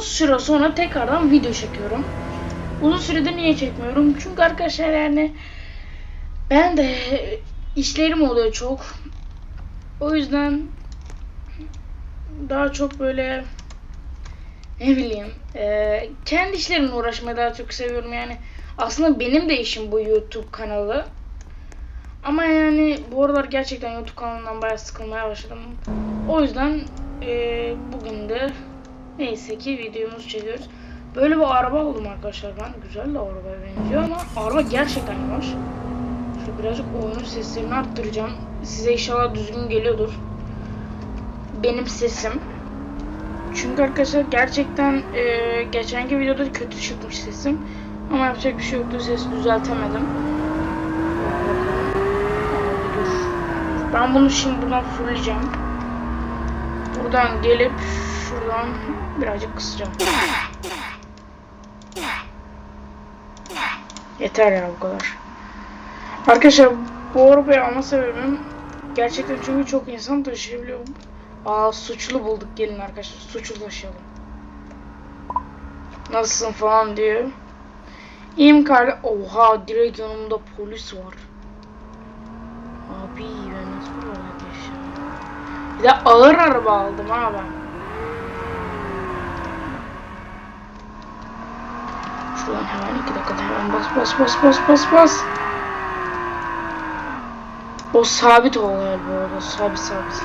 uzun süre sonra tekrardan video çekiyorum. Uzun süredir niye çekmiyorum? Çünkü arkadaşlar yani ben de işlerim oluyor çok. O yüzden daha çok böyle ne bileyim eee, kendi işlerimle uğraşmayı daha çok seviyorum yani. Aslında benim de işim bu YouTube kanalı. Ama yani bu aralar gerçekten YouTube kanalından bayağı sıkılmaya başladım. O yüzden eee, bugün de neyse ki videomuzu çekiyoruz. Böyle bir araba aldım arkadaşlar ben. Güzel de arabaya benziyor ama araba gerçekten yavaş. Şöyle birazcık oyunun seslerini arttıracağım. Size inşallah düzgün geliyordur. Benim sesim. Çünkü arkadaşlar gerçekten eee geçenki videoda kötü çıkmış sesim. Ama yapacak bir şey yoktu. Sesi düzeltemedim. Ben bunu şimdi buradan fulleyeceğim. Buradan gelip şuradan birazcık kısacağım. Yeter ya bu kadar. Arkadaşlar bu arabayı alma sebebim gerçekten çünkü çok insan taşıyabiliyor. Aa suçlu bulduk gelin arkadaşlar. Suçlu taşıyalım. Nasılsın falan diyor. İyiyim kardeş. Oha direkt yanımda polis var. Abi ben nasıl geçeceğim? Bir de ağır araba aldım ha ben. Şuradan dakikada hemen bas bas bas bas bas bas. O sabit oluyor bu arada. Sabit sabit.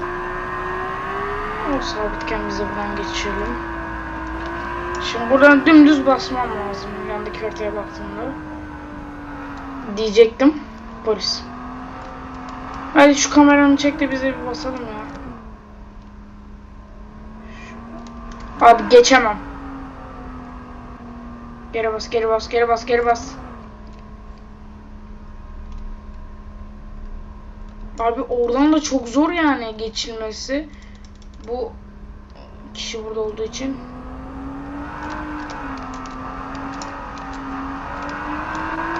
O sabitken biz de buradan geçelim. Şimdi buradan dümdüz basmam lazım. Yandaki haritaya baktığımda. Diyecektim. Polis. Hadi şu kameranı çek de bize bir basalım ya. Abi geçemem. Geri bas, geri bas, geri bas, geri bas. Abi oradan da çok zor yani geçilmesi. Bu kişi burada olduğu için.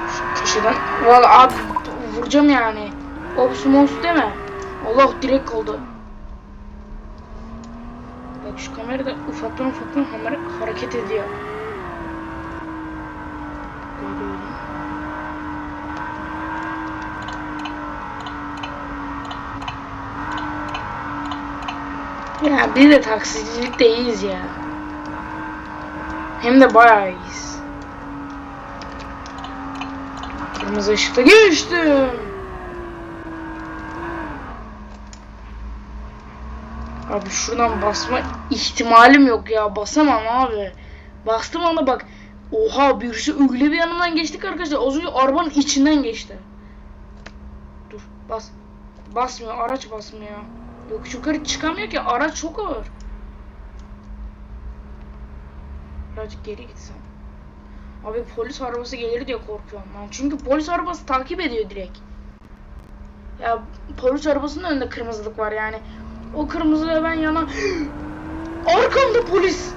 Şu köşeden. Valla abi vuracağım yani. Ops mops deme. Allah direkt oldu. Bak şu kamera da ufaktan ufaktan hareket ediyor. Böyle öyle. Ya biz de taksicilikte iyiyiz ya. Hem de bayağı iyiyiz. Kırmızı ışıkta geçtim. Abi şuradan basma ihtimalim yok ya. Basamam abi. Bastım anda bak. Oha birisi öyle bir yanımdan geçtik arkadaşlar. Az önce arabanın içinden geçti. Dur bas. Basmıyor. Araç basmıyor. Yok yukarı çıkamıyor ki. Araç çok ağır. Birazcık geri gitsem. Abi polis arabası gelir diye korkuyorum ben. Çünkü polis arabası takip ediyor direkt. Ya polis arabasının önünde kırmızılık var yani. O kırmızıya ben yana... Arkamda polis!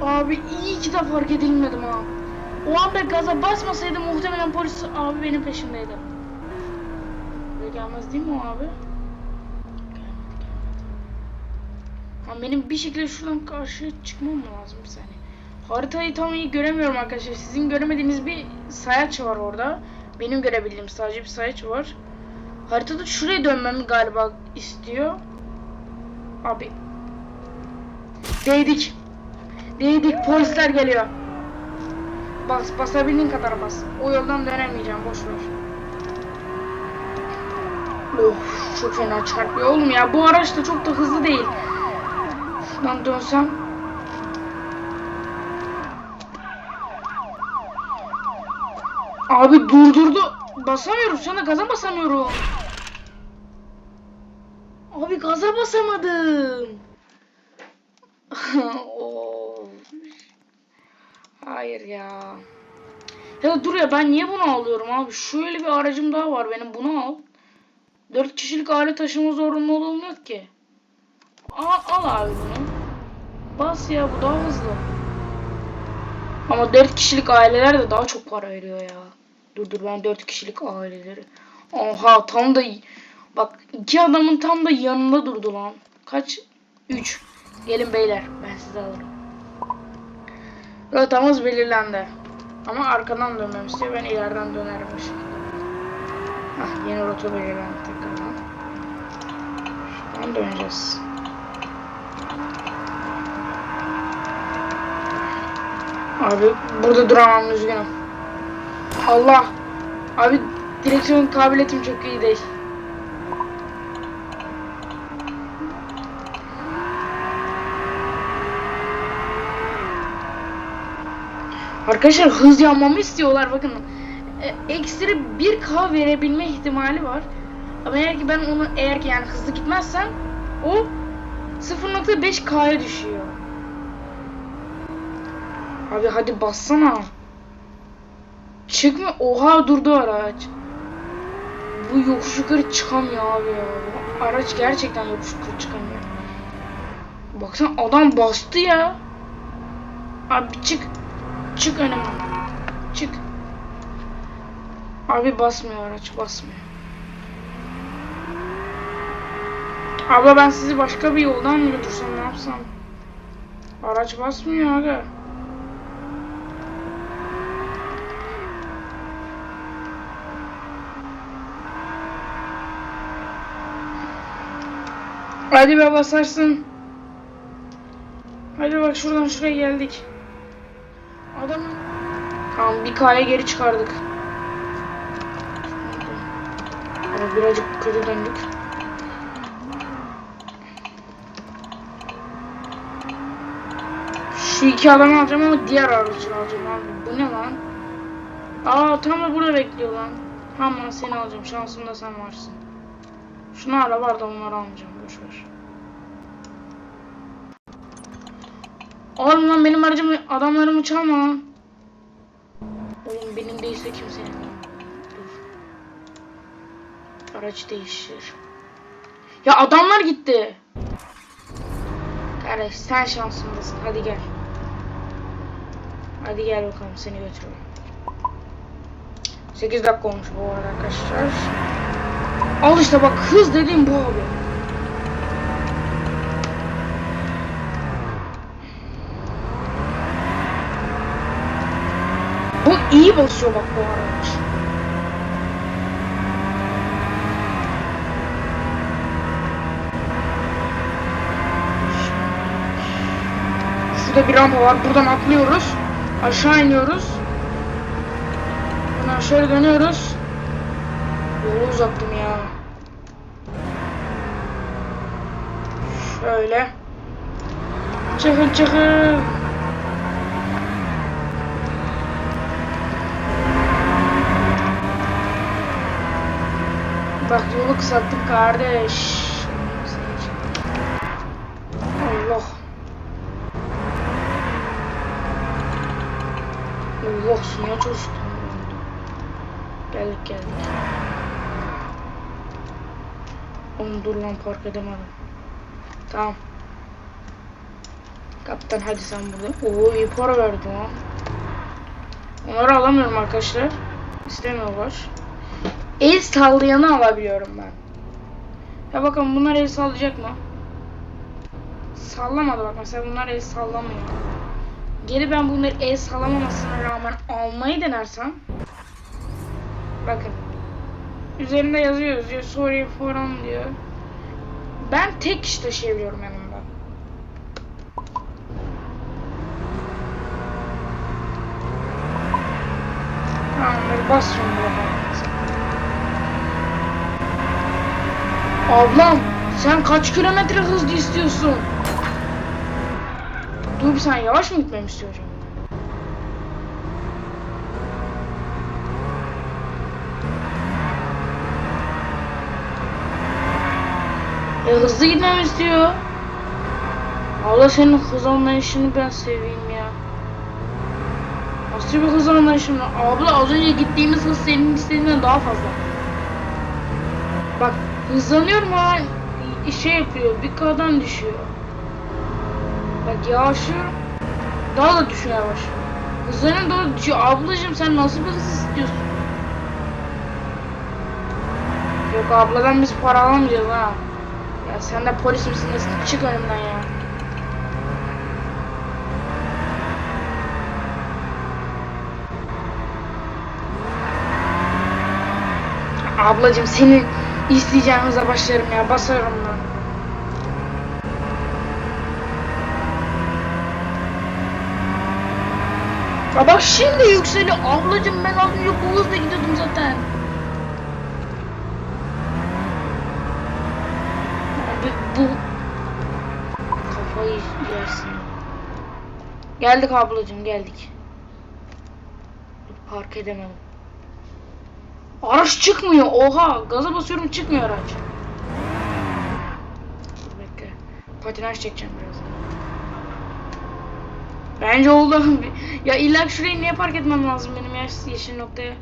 Abi iyi ki de fark edilmedim ha. O anda gaza basmasaydım muhtemelen polis abi benim peşimdeydi. Gelmez değil mi o abi? Ama benim bir şekilde şuradan karşıya çıkmam lazım bir saniye. Haritayı tam iyi göremiyorum arkadaşlar. Sizin göremediğiniz bir sayaç var orada. Benim görebildiğim sadece bir sayaç var. Haritada şuraya dönmemi galiba istiyor. Abi. Değdik. Değdik. Polisler geliyor. Bas, basabildiğin kadar bas. O yoldan dönemeyeceğim. Boş ver. Of, çok fena çarpıyor oğlum ya. Bu araç da çok da hızlı değil. Şuradan dönsem. Abi durdurdu. Basamıyorum. Şu anda gaza basamıyorum. Abi gaza basamadım. Hayır ya. Ya dur ya ben niye bunu alıyorum abi? Şöyle bir aracım daha var benim. Bunu al. 4 kişilik aile taşıma zorunluluğum yok ki. Al, al abi bunu. Bas ya bu daha hızlı. Ama 4 kişilik aileler de daha çok para veriyor ya. Dur dur ben 4 kişilik aileleri. Oha tam da bak iki adamın tam da yanında durdu lan. Kaç 3. Gelin beyler ben sizi alırım. Rotamız belirlendi. Ama arkadan dönmem istiyor. Ben ileriden dönerim şekilde. Hah yeni rota belirlendi Şuradan döneceğiz. Abi burada duramam üzgünüm. Allah. Abi direksiyon kabiliyetim çok iyi değil. Arkadaşlar hız yanmamı istiyorlar bakın. E, ekstra 1K verebilme ihtimali var. Ama eğer ki ben onu eğer ki yani hızlı gitmezsem o 0.5K'ya düşüyor. Abi hadi bassana. Çıkma. Oha durdu araç. Bu yokuş yukarı çıkamıyor abi ya. Bu araç gerçekten yokuş yukarı çıkamıyor. Baksana adam bastı ya. Abi çık. Çık önüme. Çık. Abi basmıyor araç basmıyor. Abla ben sizi başka bir yoldan mı götürsem ne yapsam? Araç basmıyor aga. Hadi be basarsın. Hadi bak şuradan şuraya geldik. Adam Tamam bir K'ya geri çıkardık. Ama birazcık kötü döndük. Şu iki adamı alacağım ama diğer araçları alacağım abi. Bu ne lan? Aa tam da burada bekliyor lan. Tamam seni alacağım. Şansımda sen varsın. Şunu ara var da onları almayacağım. Boş ver. Oğlum lan benim aracımı adamlarımı çalma lan. Oğlum benim değilse kimsenin. Araç değiştir. Ya adamlar gitti. Kardeş sen şansındasın. Hadi gel. Hadi gel bakalım seni götüreyim. 8 dakika olmuş bu arada arkadaşlar. Al işte bak hız dediğim bu abi. Bu iyi basıyor bak bu araç. Şurada bir rampa var. Buradan atlıyoruz. Aşağı iniyoruz. Ondan şöyle dönüyoruz. Yolu uzattım ya. Şöyle. Çıkın çıkın. Bak yolu kısalttık kardeş. Allah. Allah suya coştu. Geldik geldik. Onu dur lan park edemedim. Tamam. Kaptan hadi sen burada. Oo iyi para verdi lan. Onları alamıyorum arkadaşlar. İstemiyorlar. El sallayanı alabiliyorum ben. Ya bakın bunlar el sallayacak mı? Sallamadı bak mesela bunlar el sallamıyor. Geri ben bunları el sallamamasına rağmen almayı denersem Bakın. Üzerinde yazıyor yazıyor. Sorry forum diyor. Ben tek kişi taşıyabiliyorum yanımda. Tamamdır bas şimdi bakalım. Ablam sen kaç kilometre hızlı istiyorsun? Dur bir sen yavaş mı gitmemi istiyorsun? E hızlı gitmemi istiyor. Allah senin hız anlayışını ben seveyim ya. Nasıl bir hız anlayışın var? Abla az önce gittiğimiz hız senin istediğinden daha fazla. Bak hızlanıyorum ha şey yapıyor bir K'dan düşüyor. Bak yavaşlıyorum. Daha da düşüyor yavaş. Hızlanıyorum daha da düşüyor. Ablacım sen nasıl bir hız istiyorsun? Yok abladan biz para alamayacağız ha. Ya sen de polis misin nesin? Çık önümden ya. Ablacım senin isteyeceğin hıza başlarım ya. Basarım ben. Ya bak şimdi yükseliyor. Ablacım ben az önce bu hızla gidiyordum zaten. Abi bu kafayı yersin. Geldik ablacım geldik. Park edemedim. Araç çıkmıyor. Oha gaza basıyorum çıkmıyor araç. Bekle. Patinaj çekeceğim. Bence oldu. ya illa şurayı niye park etmem lazım benim ya yeşil noktaya?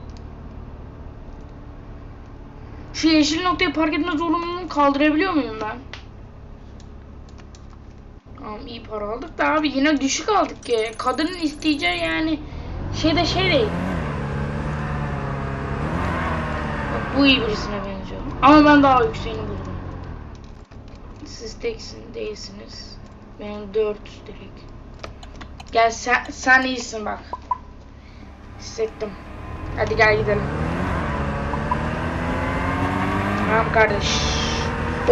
Şu yeşil noktaya park etme zorunluluğunu kaldırabiliyor muyum ben? Tamam iyi para aldık da abi yine düşük aldık ki. Kadının isteyeceği yani şey de şey değil. Bak bu iyi birisine benziyor. Ama ben daha yükseğini buldum. Siz teksin değilsiniz. Benim 4 direkt. Gel sen, sen iyisin bak. Hissettim. Hadi gel gidelim. Tamam kardeş.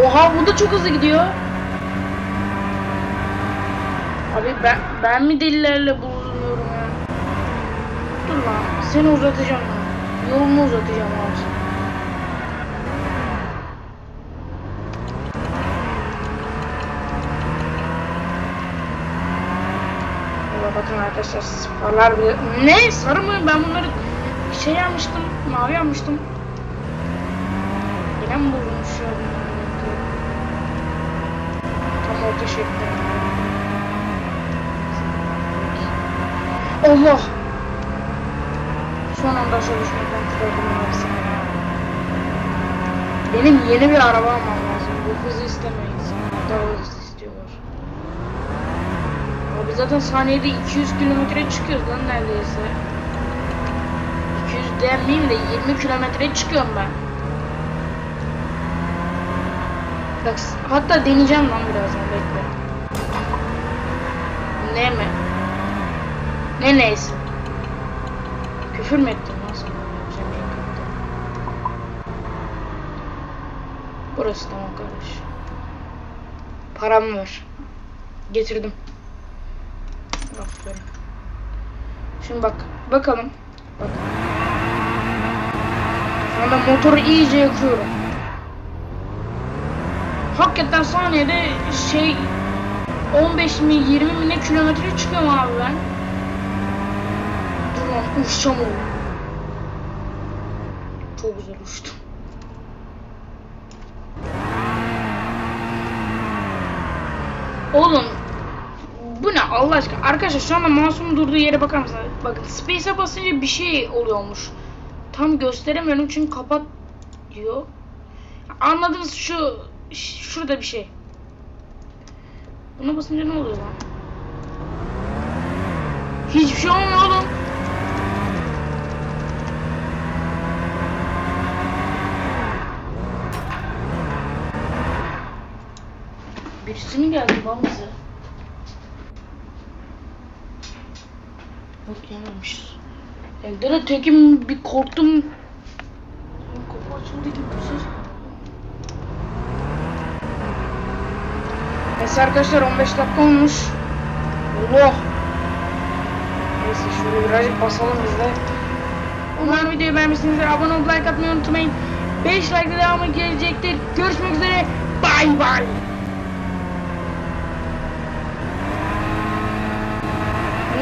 Oha bu da çok hızlı gidiyor. Abi ben ben mi delilerle bulunuyorum ya? Dur lan seni uzatacağım. Yolumu uzatacağım abi. Valla bakın arkadaşlar farlar bile... Ne? Sarı mı? Ben bunları şey yapmıştım. Mavi yapmıştım. Yine mi bozulmuş ya? Tam orta şekli. Allah! Son anda çalışmaktan kurtuldum abi Benim yeni bir araba almam lazım. Bu hızı istemeyiz. Daha hızlı Abi zaten saniyede 200 kilometre çıkıyoruz lan neredeyse. 200 demeyeyim de 20 kilometre çıkıyorum ben. Bak hatta deneyeceğim lan birazdan bekle. Ne mi? Ne neyse. Küfür mü ettim lan sana? Burası tamam kardeş. Paramı ver. Getirdim. Şimdi bak. Bakalım. Bak. Şu anda motoru iyice yakıyorum. Hakikaten saniyede şey 15 mi 20 mi ne kilometre çıkıyorum abi ben. Dur lan uçacağım oğlum. Çok güzel uçtum. Oğlum bu ne Allah aşkına? Arkadaşlar şu anda mouse'umun durduğu yere bakar mısınız? Bakın space'e basınca bir şey oluyormuş. Tam gösteremiyorum çünkü kapat diyor. Anladınız şu şurada bir şey. Buna basınca ne oluyor lan? Hiçbir şey olmuyor oğlum. Birisi mi geldi lan gelmemişiz. Evde de tekim bir korktum. Kapı açıldı gibi bir ses. Neyse arkadaşlar 15 dakika olmuş. Allah. Neyse şöyle birazcık basalım biz de. Umarım videoyu beğenmişsinizdir. Abone olup like atmayı unutmayın. 5 like devamı gelecektir. Görüşmek üzere. Bye bye.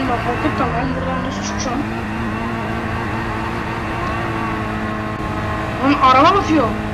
Oğlum bak hakikaten ben buradan nasıl çıkacağım? Lan araba batıyor.